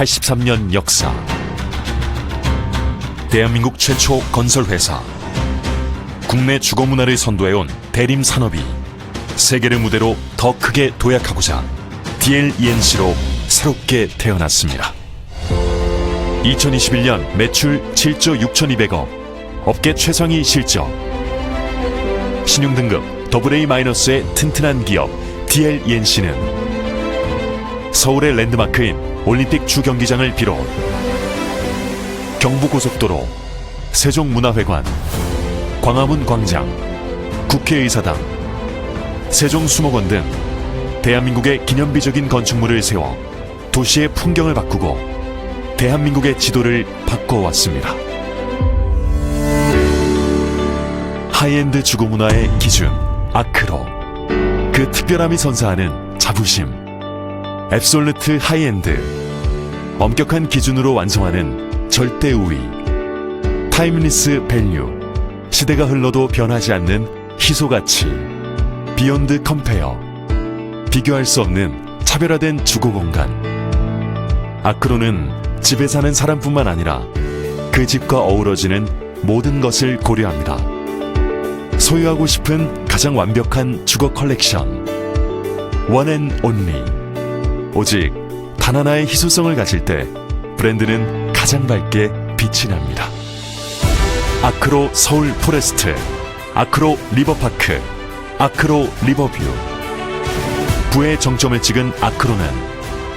83년 역사. 대한민국 최초 건설회사. 국내 주거 문화를 선도해온 대림 산업이 세계를 무대로 더 크게 도약하고자 DLENC로 새롭게 태어났습니다. 2021년 매출 7조 6,200억, 업계 최상위 실적, 신용등급 AA-의 튼튼한 기업 DLENC는 서울의 랜드마크인 올림픽 주경기장을 비롯 경부고속도로, 세종문화회관, 광화문 광장, 국회의사당, 세종수목원 등 대한민국의 기념비적인 건축물을 세워 도시의 풍경을 바꾸고 대한민국의 지도를 바꿔왔습니다. 하이엔드 주거 문화의 기준 아크로 그 특별함이 선사하는 자부심 앱솔루트 하이엔드. 엄격한 기준으로 완성하는 절대 우위. 타임리스 밸류. 시대가 흘러도 변하지 않는 희소 가치. 비욘드 컴페어. 비교할 수 없는 차별화된 주거 공간. 아크로는 집에 사는 사람뿐만 아니라 그 집과 어우러지는 모든 것을 고려합니다. 소유하고 싶은 가장 완벽한 주거 컬렉션. 원앤 온리 오직 단 하나의 희소성을 가질 때 브랜드는 가장 밝게 빛이 납니다. 아크로 서울 포레스트 아크로 리버파크 아크로 리버뷰 부의 정점을 찍은 아크로는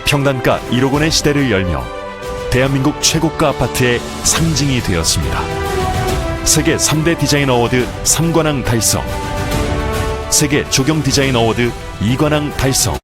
평단가 1억 원의 시대를 열며 대한민국 최고가 아파트의 상징이 되었습니다. 세계 3대 디자인 어워드 3관왕 달성 세계 조경 디자인 어워드 2관왕 달성